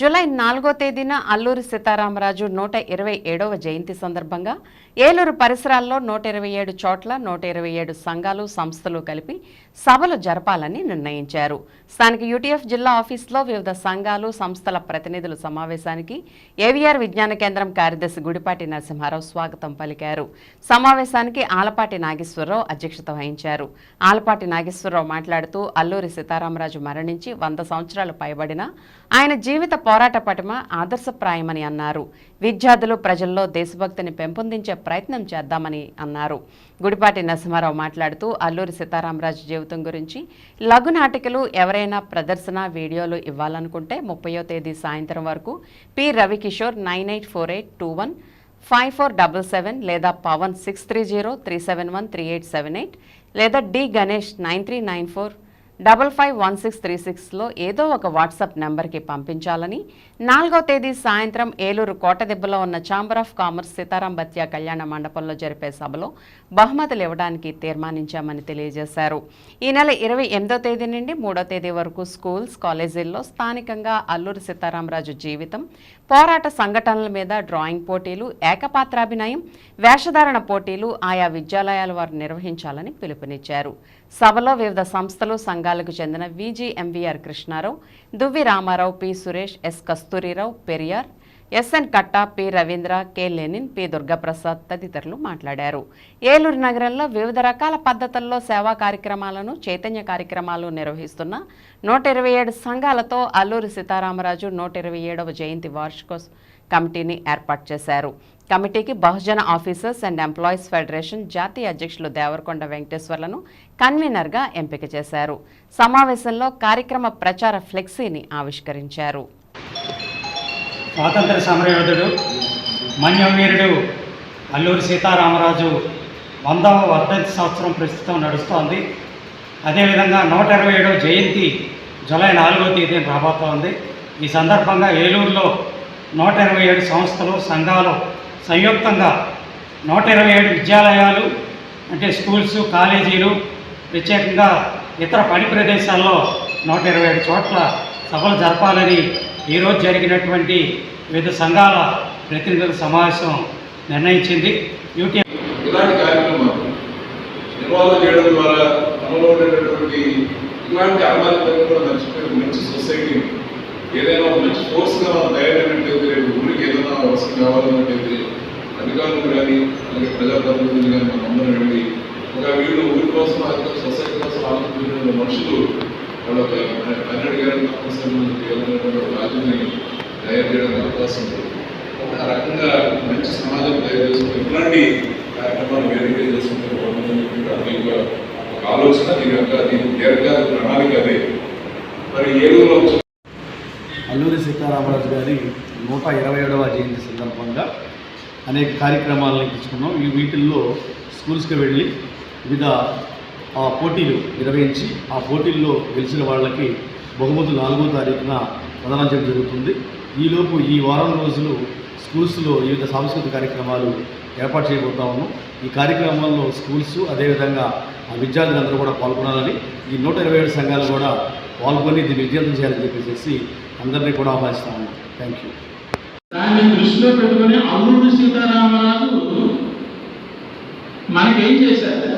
July నాలుగో తేదీన అల్లూరి సీతారామరాజు నూట ఇరవై ఏడవ జయంతి సందర్భంగా ఏలూరు పరిసరాల్లో నూట ఇరవై ఏడు చోట్ల నూట ఇరవై ఏడు సంఘాలు సంస్థలు కలిపి సభలు జరపాలని నిర్ణయించారు. స్థానిక యూటీఎఫ్ జిల్లా ఆఫీసులో వివిధ సంఘాలు సంస్థల ప్రతినిధుల సమావేశానికి ఏవిఆర్ విజ్ఞాన కేంద్రం కార్యదర్శి గుడిపాటి నరసింహారావు స్వాగతం పలికారు. సమావేశానికి ఆలపాటి నాగేశ్వరరావు అధ్యక్షత వహించారు. ఆలపాటి నాగేశ్వరరావు మాట్లాడుతూ అల్లూరి సీతారామరాజు మరణించి వంద సంవత్సరాలు పైబడిన ఆయన జీవిత పోరాట పటిమ ఆదర్శప్రాయమని అన్నారు. విద్యార్థులు ప్రజల్లో దేశభక్తిని పెంపొందించే ప్రయత్నం చేద్దామని అన్నారు. గుడిపాటి నరసింహారావు మాట్లాడుతూ అల్లూరి సీతారామరాజు జీవితం గురించి లఘు నాటికలు ఎవరైనా ప్రదర్శన వీడియోలు ఇవ్వాలనుకుంటే ముప్పయో తేదీ సాయంత్రం వరకు P. Ravikishore nine eight four eight two one five four double seven లేదా Pavan six three zero three seven one three eight seven eight లేదా D Ganesh nine three nine four double five one six three సిక్స్లో ఏదో ఒక WhatsApp నెంబర్కి పంపించాలని. నాలుగో తేదీ సాయంత్రం ఏలూరు కోటదెబ్బలో ఉన్న ఛాంబర్ ఆఫ్ కామర్స్ సీతారాం బత్యా కళ్యాణ మండపంలో జరిపే సభలో బహుమతులు ఇవ్వడానికి తీర్మానించామని తెలియజేశారు. ఈ నెల ఇరవై ఎనిమిదో తేదీ నుండి మూడో తేదీ వరకు స్కూల్స్ కాలేజీల్లో స్థానికంగా అల్లూరి సీతారామరాజు జీవితం పోరాట సంఘటనల మీద డ్రాయింగ్ పోటీలు ఏకపాత్రాభినయం వేషధారణ పోటీలు ఆయా విద్యాలయాల వారు నిర్వహించాలని పిలుపునిచ్చారు. సభలో వివిధ సంస్థలు రంగాలకు చెందిన VGMVR Krishnarao Duvvi Ramarao P Suresh S Kasturirao Periyar SN Katta P Ravindra K Lenin P Durgaprasad తదితరులు మాట్లాడారు. ఏలూరు నగరంలో వివిధ రకాల పద్ధతుల్లో సేవా కార్యక్రమాలను చైతన్య కార్యక్రమాలు నిర్వహిస్తున్న నూట ఇరవై ఏడు సంఘాలతో అల్లూరి సీతారామరాజు నూట ఇరవై ఏడవ జయంతి వార్షికోత్సవం కమిటీని ఏర్పాటు చేశారు. కమిటీకి Bahujan officers and employees federation జాతీయ అధ్యక్షులు దేవరకొండ వెంకటేశ్వర్లను కన్వీనర్గా ఎంపిక చేశారు. సమావేశంలో కార్యక్రమ ప్రచార ఫ్లెక్సీని ఆవిష్కరించారు. స్వాతంత్ర సమరయోధుడు మన్యవీరుడు అల్లూరి సీతారామరాజు వందవ వర్ధంతి సంవత్సరం ప్రస్తుతం నడుస్తోంది. అదేవిధంగా నూట ఇరవై ఏడవ జయంతి జూలై నాలుగవ తేదీన రాబోతోంది. ఈ సందర్భంగా ఏలూరులో నూట ఇరవై ఏడు సంస్థలు సంఘాలు సంయుక్తంగా నూట ఇరవై ఏడు విద్యాలయాలు అంటే స్కూల్స్ కాలేజీలు ప్రత్యేకంగా ఇతర పని ప్రదేశాల్లో నూట ఇరవై ఏడు చోట్ల సభలు జరపాలని ఈరోజు జరిగినటువంటి వివిధ సంఘాల ప్రతినిధుల సమావేశం నిర్ణయించింది. యూటీ ఇలాంటి కార్యక్రమాలు చేయడం ద్వారా మనలో ఇలాంటి కూడా మంచి సొసైటీ ఏదైనా ఒక మంచి ఫోర్స్గా మనం తయారైనట్టయితే రేపు ఊరికి ఏదైనా అవసరం కావాలన్నట్టయితే అధికారులు కానీ అలాగే ప్రజాప్రతినిధులు కానీ మనం అందరం వెళ్ళి ఒక వీళ్ళు ఊరి కోసం సొసైటీ కోసం ఆలోచించిన మనుషులు వాళ్ళ ఒక పన్నెండు గారి తప్పనిసరి రాజ్యాన్ని తయారు చేయడానికి అవకాశం ఉంది. ఆ రకంగా మంచి సమాజం తయారు చేసుకుని ఇట్లాంటి కార్యక్రమాలు వేదిక చేసుకుంటే ఒక ఆలోచన దీని యొక్క దీని దీర్ఘకాల ప్రణాళిక అదే. మరి ఏలూరులో రామరాజు గారి నూట ఇరవై ఏడవ జయంతి సందర్భంగా అనేక కార్యక్రమాలను ఇచ్చుకున్నాం ఈ వీటిల్లో స్కూల్స్కి వెళ్ళి వివిధ పోటీలు నిర్వహించి ఆ పోటీల్లో గెలిచిన వాళ్ళకి బహుమతులు నాలుగో తారీఖున ప్రదానం చేయడం జరుగుతుంది ఈలోపు ఈ వారం రోజులు స్కూల్స్లో వివిధ సాంస్కృతిక కార్యక్రమాలు ఏర్పాటు చేయబోతా ఈ కార్యక్రమాల్లో స్కూల్స్ అదేవిధంగా ఆ విద్యార్థులందరూ కూడా పాల్గొనాలని ఈ నూట ఇరవై ఏడు సంఘాలు కూడా పాల్గొని దీన్ని విజయం చేయాలని చెప్పేసి అందరినీ కూడా ఆహ్వానిస్తా ఉన్నాం. థ్యాంక్ యూ దాన్ని దృష్టిలో పెట్టుకుని అల్లుడు సీతారామరాజు మనకేం చేశారు?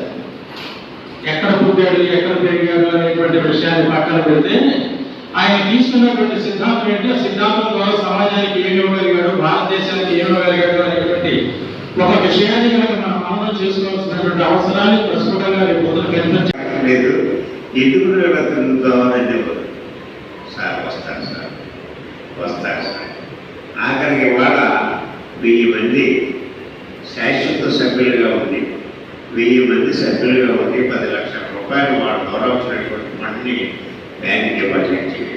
ఎక్కడ పుట్టాడు ఎక్కడ పెరిగాడు అనేటువంటి విషయాన్ని పక్కన పెడితే ఆయన తీసుకున్నటువంటి సిద్ధాంతం ఏంటి? ఆ సిద్ధాంతం ద్వారా సమాజానికి ఏమి ఇవ్వగలిగాడు భారతదేశానికి ఏమి ఇవ్వగలిగాడు అనేటువంటి ఒక విషయాన్ని కనుక మనం మననం చేసుకోవాల్సినటువంటి అవసరాన్ని ప్రస్ఫుటంగా రేపు ఎందుకు తిరుగుతామని సార్ వస్తాను సార్. వస్తాను సార్. ఆఖరికి ఇవాళ వెయ్యి మంది శాశ్వత సభ్యులుగా ఉంది వెయ్యి మంది సభ్యులుగా ఉంది పది లక్షల రూపాయలు వాళ్ళ ద్వారా వచ్చినటువంటి మనీ బ్యాంక్కి డిపాజిట్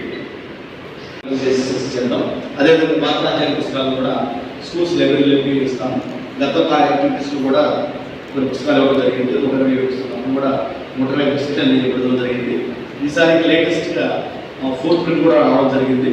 చేద్దాం. అదేవిధంగా భారతాచార్య పుస్తకాలు కూడా స్కూల్స్ లైబ్రరీలోకి ఇస్తాం గత యాక్టివిటీస్లో కూడా కొన్ని పుస్తకాలు ఇవ్వడం జరిగింది. ఒక ఇరవై కూడా నూట ఇరవై అనేది ఇవ్వడం జరిగింది ఈసారి లేటెస్ట్గా ఫోర్త్ ప్రింట్ కూడా రావడం జరిగింది.